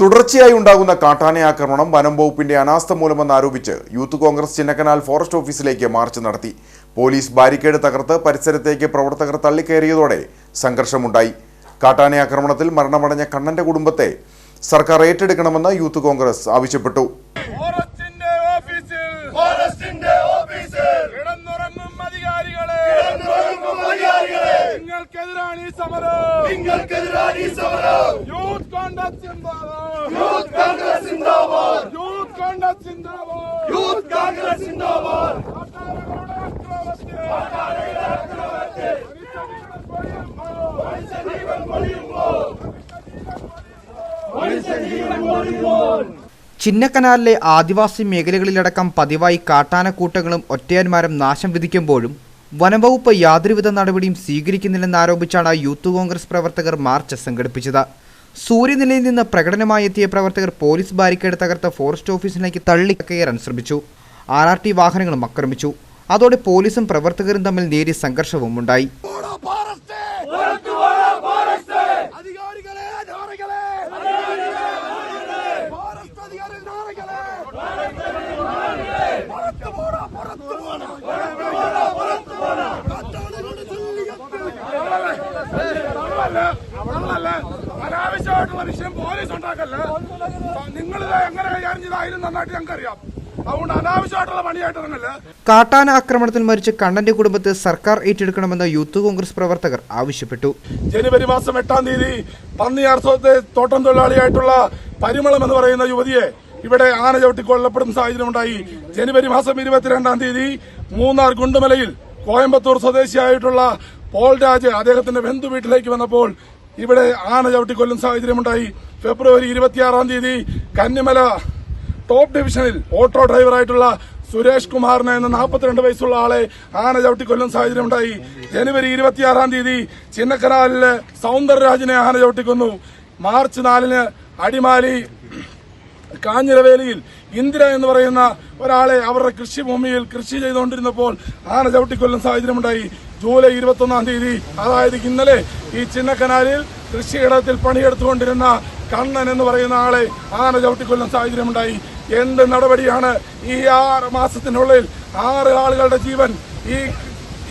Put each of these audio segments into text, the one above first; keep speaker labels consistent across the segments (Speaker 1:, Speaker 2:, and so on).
Speaker 1: തുടർച്ചയായി ഉണ്ടാകുന്ന കാട്ടാന ആക്രമണം വനം വകുപ്പിന്റെ അനാസ്ഥ മൂലമെന്ന് മൂലമെന്നാരോപിച്ച് യൂത്ത് കോൺഗ്രസ് ചിന്നക്കനാൽ ഫോറസ്റ്റ് ഓഫീസിലേക്ക് മാർച്ച് നടത്തി. പോലീസ് ബാരിക്കേഡ് തകർത്ത് പരിസരത്തേക്ക് പ്രവർത്തകർ തള്ളിക്കയറിയതോടെ സംഘർഷമുണ്ടായി. കാട്ടാന ആക്രമണത്തിൽ മരണമടഞ്ഞ കണ്ണന്റെ കുടുംബത്തെ സർക്കാർ ഏറ്റെടുക്കണമെന്ന് യൂത്ത് കോൺഗ്രസ് ആവശ്യപ്പെട്ടു.
Speaker 2: നിങ്ങൾക്കെതിരാണ് ഈ സമരം.
Speaker 3: നിങ്ങൾക്കെതിരാണ് ഈ സമരം.
Speaker 2: യൂത്ത് കോൺഗ്രസ് സിന്ദാബാദ്.
Speaker 3: യൂത്ത് കോൺഗ്രസ് സിന്ദാബാദ്.
Speaker 2: യൂത്ത് കോൺഗ്രസ് സിന്ദാബാദ്.
Speaker 3: യൂത്ത് കോൺഗ്രസ് സിന്ദാബാദ്.
Speaker 4: ചിന്നക്കനാലിലെ ആദിവാസി മേഖലകളിലടക്കം പതിവായി കാട്ടാനക്കൂട്ടങ്ങളും ഒറ്റയന്മാരും നാശം വിധിക്കുമ്പോഴും വനംവകുപ്പ് യാതൊരുവിധ നടപടിയും സ്വീകരിക്കുന്നില്ലെന്നാരോപിച്ചാണ് യൂത്ത് കോൺഗ്രസ് പ്രവർത്തകർ മാർച്ച് സംഘടിപ്പിച്ചത്. സൂര്യനിലയിൽ നിന്ന് പ്രകടനമായി എത്തിയ പ്രവർത്തകർ പോലീസ് ബാരിക്കേഡ് തകർത്ത ഫോറസ്റ്റ് ഓഫീസിലേക്ക് തള്ളി കയറാൻ ശ്രമിച്ചു. ആർ ആർ ടി വാഹനങ്ങളും ആക്രമിച്ചു. അതോടെ പോലീസും പ്രവർത്തകരും തമ്മിൽ നേരിയ സംഘർഷവും ഉണ്ടായി
Speaker 2: നമ്മളല്ല അനാവശ്യമായിട്ടുള്ള വിഷയം പോലീസ് ഉണ്ടാക്കല്ല? നിങ്ങൾ എങ്ങനെ കൈകാര്യം ചെയ്തായാലും നന്നായിട്ട് ഞങ്ങൾക്കറിയാം.
Speaker 4: കാട്ടാന ആക്രമണത്തിൽ മരിച്ച കണ്ണന്റെ കുടുംബത്തെ സർക്കാർ ഏറ്റെടുക്കണമെന്ന് യൂത്ത് കോൺഗ്രസ് പ്രവർത്തകർ ആവശ്യപ്പെട്ടു.
Speaker 2: ജനുവരി മാസം എട്ടാം തീയതി പന്നിയാർത്തോത്തെ തോട്ടം തൊഴിലാളിയായിട്ടുള്ള പരിമളം എന്ന് പറയുന്ന യുവതിയെ ഇവിടെ ആന ചവിട്ടി കൊല്ലപ്പെടുന്ന സാഹചര്യമുണ്ടായി ജനുവരി മാസം ഇരുപത്തിരണ്ടാം തീയതി മൂന്നാർ ഗുണ്ടുമലയിൽ കോയമ്പത്തൂർ സ്വദേശിയായിട്ടുള്ള പോൾ രാജ് അദ്ദേഹത്തിന്റെ ബന്ധു വീട്ടിലേക്ക് വന്നപ്പോൾ ഇവിടെ ആന ചവിട്ടിക്കൊല്ലും സാഹചര്യമുണ്ടായി. ഫെബ്രുവരി ഇരുപത്തിയാറാം തീയതി കന്നിമല ടോപ്പ് ഡിവിഷനിൽ ഓട്ടോ ഡ്രൈവറായിട്ടുള്ള സുരേഷ് കുമാറിനെ എന്ന നാൽപ്പത്തിരണ്ട് വയസ്സുള്ള ആളെ ആന ചവിട്ടിക്കൊല്ലും സാഹചര്യമുണ്ടായി. ജനുവരി ഇരുപത്തിയാറാം തീയതി ചിന്നക്കനാലിൽ സൗന്ദരരാജിനെ ആന ചവിട്ടിക്കൊന്നു. മാർച്ച് നാലിന് അടിമാലി കാഞ്ഞിരവേലിയിൽ ഇന്ദിര എന്ന് പറയുന്ന ഒരാളെ അവരുടെ കൃഷിഭൂമിയിൽ കൃഷി ചെയ്തുകൊണ്ടിരുന്നപ്പോൾ ആന ചവിട്ടിക്കൊല്ലും സാഹചര്യമുണ്ടായി. ജൂലൈ ഇരുപത്തൊന്നാം തീയതി അതായത് ഇന്നലെ ഈ ചിന്നക്കനാലിൽ കൃഷിയിടത്തിൽ പണിയെടുത്തുകൊണ്ടിരുന്ന കണ്ണൻ എന്ന് പറയുന്ന ആളെ ആന ചവിട്ടിക്കൊല്ലുന്ന സാഹചര്യമുണ്ടായി. എന്ത് നടപടിയാണ് ഈ ആറ് മാസത്തിനുള്ളിൽ ആറ് ആളുകളുടെ ജീവൻ ഈ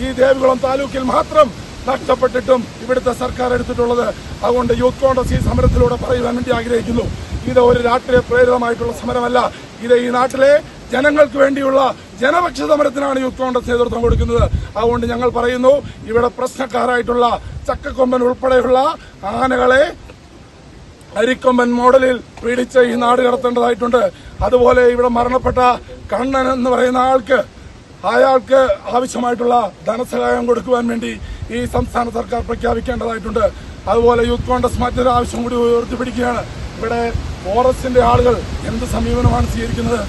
Speaker 2: ഈ ദേവികുളം താലൂക്കിൽ മാത്രം നഷ്ടപ്പെട്ടിട്ടും ഇവിടുത്തെ സർക്കാർ എടുത്തിട്ടുള്ളത്? അതുകൊണ്ട് യൂത്ത് കോൺഗ്രസ് ഈ സമരത്തിലൂടെ പറയുവാൻ വേണ്ടി ആഗ്രഹിക്കുന്നു. ഇത് ഒരു രാഷ്ട്രീയ പ്രേരിതമായിട്ടുള്ള സമരമല്ല. ഇത് ഈ നാട്ടിലെ ജനങ്ങൾക്ക് വേണ്ടിയുള്ള ജനപക്ഷ സമരത്തിനാണ് യൂത്ത് കോൺഗ്രസ് നേതൃത്വം കൊടുക്കുന്നത്. അതുകൊണ്ട് ഞങ്ങൾ പറയുന്നു ഇവിടെ പ്രശ്നക്കാരായിട്ടുള്ള ചക്കക്കൊമ്പൻ ഉൾപ്പെടെയുള്ള ആനകളെ അരിക്കൊമ്പൻ മോഡലിൽ പീഡിച്ച് ഈ നാട് കടത്തേണ്ടതായിട്ടുണ്ട്. അതുപോലെ ഇവിടെ മരണപ്പെട്ട കണ്ണൻ എന്ന് പറയുന്ന ആൾക്ക് അയാൾക്ക് ആവശ്യമായിട്ടുള്ള ധനസഹായം കൊടുക്കുവാൻ വേണ്ടി ഈ സംസ്ഥാന സർക്കാർ പ്രഖ്യാപിക്കേണ്ടതായിട്ടുണ്ട്. അതുപോലെ യൂത്ത് കോൺഗ്രസ് മറ്റൊരു ആവശ്യം കൂടി ഉയർത്തിപ്പിടിക്കുകയാണ്. ഇവിടെ ഫോറസ്റ്റിന്റെ ആളുകൾ എന്ത് സമീപനമാണ് സ്വീകരിക്കുന്നത്?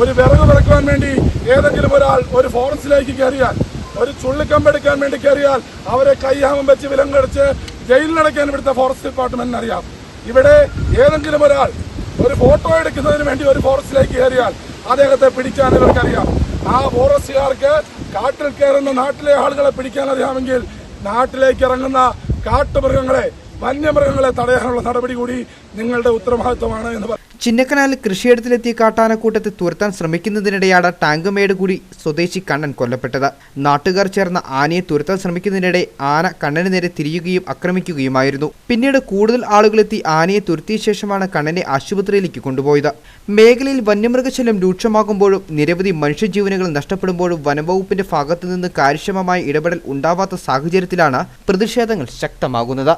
Speaker 2: ഒരു വിറക് വിറക്കുവാൻ വേണ്ടി ഏതെങ്കിലും ഒരാൾ ഒരു ഫോറസ്റ്റിലേക്ക് കയറിയാൽ ഒരു ചുള്ളിക്കമ്പെടുക്കാൻ വേണ്ടി കയറിയാൽ അവരെ കയ്യാമം വെച്ച് വിലങ്ങടിച്ച് ജയിലിലടയ്ക്കാൻ ഇവിടുത്തെ ഫോറസ്റ്റ് ഡിപ്പാർട്ട്മെന്റിന് അറിയാം. ഇവിടെ ഏതെങ്കിലും ഒരാൾ ഒരു ഫോട്ടോ എടുക്കുന്നതിന് വേണ്ടി ഒരു ഫോറസ്റ്റിലേക്ക് കയറിയാൽ അദ്ദേഹത്തെ പിടിക്കാൻ ഇവർക്കറിയാം. ആ ഫോറസ്റ്റുകാർക്ക് കാട്ടിൽ കയറുന്ന നാട്ടിലെ ആളുകളെ പിടിക്കാൻ അറിയാമെങ്കിൽ നാട്ടിലേക്ക് ഇറങ്ങുന്ന കാട്ടുമൃഗങ്ങളെ വന്യമൃഗങ്ങളെ തടയാനുള്ള നടപടി കൂടി നിങ്ങളുടെ ഉത്തരവാദിത്വമാണ് എന്ന് പറഞ്ഞു
Speaker 4: ചിന്നക്കനാലിൽ കൃഷിയിടത്തിലെത്തിയ കാട്ടാനക്കൂട്ടത്തെ തുരത്താൻ ശ്രമിക്കുന്നതിനിടെയാണ് ടാങ്കുമേട് കൂടി സ്വദേശി കണ്ണൻ കൊല്ലപ്പെട്ടത്. നാട്ടുകാർ ചേർന്ന ആനയെ തുരത്താൻ ശ്രമിക്കുന്നതിനിടെ ആന കണ്ണന് നേരെ തിരിയുകയും ആക്രമിക്കുകയുമായിരുന്നു. പിന്നീട് കൂടുതൽ ആളുകളെത്തി ആനയെ തുരത്തിയ ശേഷമാണ് കണ്ണനെ ആശുപത്രിയിലേക്ക് കൊണ്ടുപോയത്. മേഖലയിൽ വന്യമൃഗശല്യം രൂക്ഷമാകുമ്പോഴും നിരവധി മനുഷ്യജീവനുകൾ നഷ്ടപ്പെടുമ്പോഴും വനംവകുപ്പിന്റെ ഭാഗത്തുനിന്ന് കാര്യക്ഷമമായ ഇടപെടൽ ഉണ്ടാവാത്ത സാഹചര്യത്തിലാണ് പ്രതിഷേധങ്ങൾ ശക്തമാകുന്നത്.